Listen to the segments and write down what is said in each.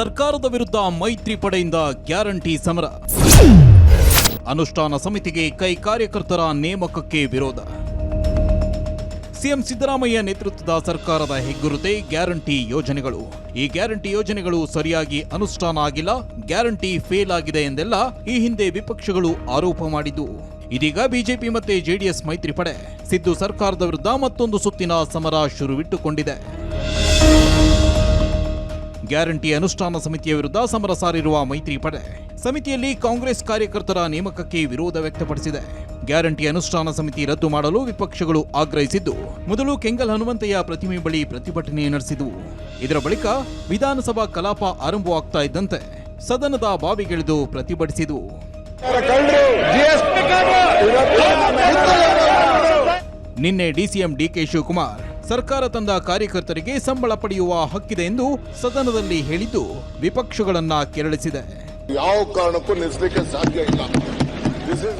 ಸರ್ಕಾರದ ವಿರುದ್ಧ ಮೈತ್ರಿ ಪಡೆಯಿಂದ ಗ್ಯಾರಂಟಿ ಸಮರ. ಅನುಷ್ಠಾನ ಸಮಿತಿಗೆ ಕೈ ಕಾರ್ಯಕರ್ತರ ನೇಮಕಕ್ಕೆ ವಿರೋಧ. ಸಿಎಂ ಸಿದ್ದರಾಮಯ್ಯ ನೇತೃತ್ವದ ಸರ್ಕಾರದ ಹೆಗ್ಗುರುತೆ ಗ್ಯಾರಂಟಿ ಯೋಜನೆಗಳು. ಈ ಗ್ಯಾರಂಟಿ ಯೋಜನೆಗಳು ಸರಿಯಾಗಿ ಅನುಷ್ಠಾನ ಆಗಿಲ್ಲ, ಗ್ಯಾರಂಟಿ ಫೇಲ್ ಆಗಿದೆ ಎಂದೆಲ್ಲ ಈ ಹಿಂದೆ ವಿಪಕ್ಷಗಳು ಆರೋಪ ಮಾಡಿದ್ದು. ಇದೀಗ ಬಿಜೆಪಿ ಮತ್ತೆ ಜೆಡಿಎಸ್ ಮೈತ್ರಿ ಪಡೆ. ಸಿದ್ದು ಸರ್ಕಾರದ ವಿರುದ್ಧ ಮತ್ತೊಂದು ಸುತ್ತಿನ ಸಮರ ಶುರುವಿಟ್ಟುಕೊಂಡಿದೆ. ಗ್ಯಾರಂಟಿ ಅನುಷ್ಠಾನ ಸಮಿತಿಯ ವಿರುದ್ಧ ಸಮರ ಸಾರಿರುವ ಮೈತ್ರಿ ಪಡೆ ಸಮಿತಿಯಲ್ಲಿ ಕಾಂಗ್ರೆಸ್ ಕಾರ್ಯಕರ್ತರ ನೇಮಕಕ್ಕೆ ವಿರೋಧ ವ್ಯಕ್ತಪಡಿಸಿದೆ. ಗ್ಯಾರಂಟಿ ಅನುಷ್ಠಾನ ಸಮಿತಿ ರದ್ದು ಮಾಡಲು ವಿಪಕ್ಷಗಳು ಆಗ್ರಹಿಸಿದ್ದು, ಮೊದಲು ಕೆಂಗಲ್ ಹನುಮಂತಯ್ಯ ಪ್ರತಿಮೆ ಬಳಿ ಪ್ರತಿಭಟನೆ ನಡೆಸಿದವು. ಇದರ ಬಳಿಕ ವಿಧಾನಸಭಾ ಕಲಾಪ ಆರಂಭವಾಗ್ತಾ ಇದ್ದಂತೆ ಸದನದ ಬಾವಿಗಿಳಿದು ಪ್ರತಿಭಟಿಸಿದವು. ನಿನ್ನೆ ಡಿಸಿಎಂ ಡಿಕೆ ಶಿವಕುಮಾರ್ ಸರ್ಕಾರ ತಂದ ಕಾರ್ಯಕರ್ತರಿಗೆ ಸಂಬಳ ಪಡೆಯುವ ಹಕ್ಕಿದೆ ಎಂದು ಸದನದಲ್ಲಿ ಹೇಳಿದ್ದು ವಿಪಕ್ಷಗಳನ್ನ ಕೆರಳಿಸಿದೆ. ಯಾವ ಕಾರಣಕ್ಕೂ ನಿಲ್ಲಿಸಲಿಕ್ಕೆ ಸಾಧ್ಯ ಇಲ್ಲ.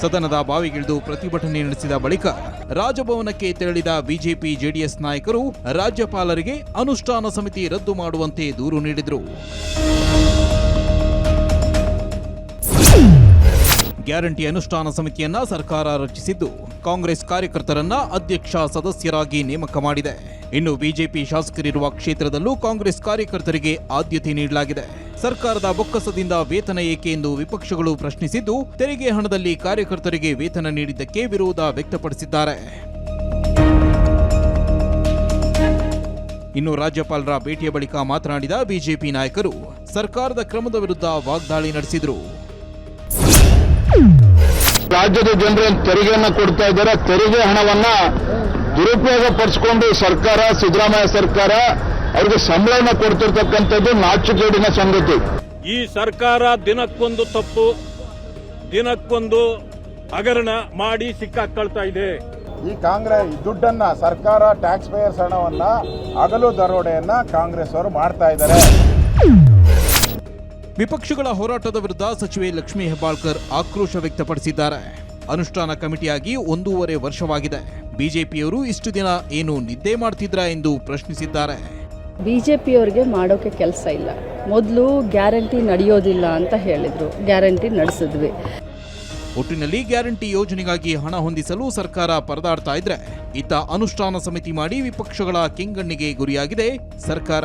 ಸದನದ ಬಾವಿಗಿಳಿದು ಪ್ರತಿಭಟನೆ ನಡೆಸಿದ ಬಳಿಕ ರಾಜಭವನಕ್ಕೆ ತೆರಳಿದ ಬಿಜೆಪಿ ಜೆಡಿಎಸ್ ನಾಯಕರು ರಾಜ್ಯಪಾಲರಿಗೆ ಅನುಷ್ಠಾನ ಸಮಿತಿ ರದ್ದು ಮಾಡುವಂತೆ ದೂರು ನೀಡಿದರು. ಗ್ಯಾರಂಟಿ ಅನುಷ್ಠಾನ ಸಮಿತಿಯನ್ನ ಸರ್ಕಾರ ರಚಿಸಿದ್ದು. ಕಾಂಗ್ರೆಸ್ ಕಾರ್ಯಕರ್ತರನ್ನ ಅಧ್ಯಕ್ಷ ಸದಸ್ಯರಾಗಿ ನೇಮಕ ಮಾಡಿದೆ. ಇನ್ನು ಬಿಜೆಪಿ ಶಾಸಕರಿರುವ ಕ್ಷೇತ್ರದಲ್ಲೂ ಕಾಂಗ್ರೆಸ್ ಕಾರ್ಯಕರ್ತರಿಗೆ ಆದ್ಯತೆ ನೀಡಲಾಗಿದೆ. ಸರ್ಕಾರದ ಬೊಕ್ಕಸದಿಂದ ವೇತನ ಏಕೆ ಎಂದು ವಿಪಕ್ಷಗಳು ಪ್ರಶ್ನಿಸಿದ್ದು, ತೆರಿಗೆ ಹಣದಲ್ಲಿ ಕಾರ್ಯಕರ್ತರಿಗೆ ವೇತನ ನೀಡಿದ್ದಕ್ಕೆ ವಿರೋಧ ವ್ಯಕ್ತಪಡಿಸಿದ್ದಾರೆ. ಇನ್ನು ರಾಜ್ಯಪಾಲರ ಭೇಟಿಯ ಬಳಿಕ ಮಾತನಾಡಿದ ಬಿಜೆಪಿ ನಾಯಕರು, ಸರ್ಕಾರದ ಕ್ರಮದ ವಿರುದ್ಧ ವಾಗ್ದಾಳಿ ನಡೆಸಿದರು. ರಾಜ್ಯದ ಜನರು ತೆರಿಗೆಯನ್ನ ಕೊಡ್ತಾ ಇದ್ದಾರೆ. ತೆರಿಗೆ ಹಣವನ್ನ ದುರುಪಯೋಗ ಪಡಿಸಿಕೊಂಡು ಸರ್ಕಾರ ಸಿದ್ದರಾಮಯ್ಯ ಸರ್ಕಾರ ಅವರಿಗೆ ಸಂಬಳನ ಕೊಡ್ತಿರ್ತಕ್ಕಂಥದ್ದು ನಾಚುಗೇಡಿನ ಸಂಗತಿ. ಈ ಸರ್ಕಾರ ದಿನಕ್ಕೊಂದು ತಪ್ಪು ದಿನಕ್ಕೊಂದು ಹಗರಣ ಮಾಡಿ ಸಿಕ್ಕಾಕೊಳ್ತಾ ಇದೆ. ಈ ಕಾಂಗ್ರೆಸ್ ದುಡ್ಡನ್ನ ಸರ್ಕಾರ ಟ್ಯಾಕ್ಸ್ ಪೇಯರ್ಸ್ ಹಣವನ್ನ ಹಗಲು ದರೋಡೆಯನ್ನ ಕಾಂಗ್ರೆಸ್ ಅವರು ಮಾಡ್ತಾ ಇದ್ದಾರೆ. ವಿಪಕ್ಷಗಳ ಹೋರಾಟದ ವಿರುದ್ಧ ಸಚಿವೆ ಲಕ್ಷ್ಮೀ ಹೆಬ್ಬಾಳ್ಕರ್ ಆಕ್ರೋಶ ವ್ಯಕ್ತಪಡಿಸಿದ್ದಾರೆ. ಅನುಷ್ಠಾನ ಕಮಿಟಿಯಾಗಿ ಒಂದೂವರೆ ವರ್ಷವಾಗಿದೆ. ಬಿಜೆಪಿಯವರು ಇಷ್ಟು ದಿನ ಏನು ನಿದ್ದೆ ಮಾಡ್ತಿದ್ರ ಎಂದು ಪ್ರಶ್ನಿಸಿದ್ದಾರೆ. ಬಿಜೆಪಿಯವರಿಗೆ ಮಾಡೋಕೆ ಕೆಲಸ ಇಲ್ಲ. ಮೊದಲು ಗ್ಯಾರಂಟಿ ನಡೆಯೋದಿಲ್ಲ ಅಂತ ಹೇಳಿದ್ರು. ಗ್ಯಾರಂಟಿ ನಡೆಸಿದ್ವಿ. ಒಟ್ಟಿನಲ್ಲಿ ಗ್ಯಾರಂಟಿ ಯೋಜನೆಗಾಗಿ ಹಣ ಹೊಂದಿಸಲು ಸರ್ಕಾರ ಪರದಾಡ್ತಾ ಇದ್ರೆ ಇತ್ತ ಅನುಷ್ಠಾನ ಸಮಿತಿ ಮಾಡಿ ವಿಪಕ್ಷಗಳ ಕೆಂಗಣ್ಣಿಗೆ ಗುರಿಯಾಗಿದೆ ಸರ್ಕಾರ.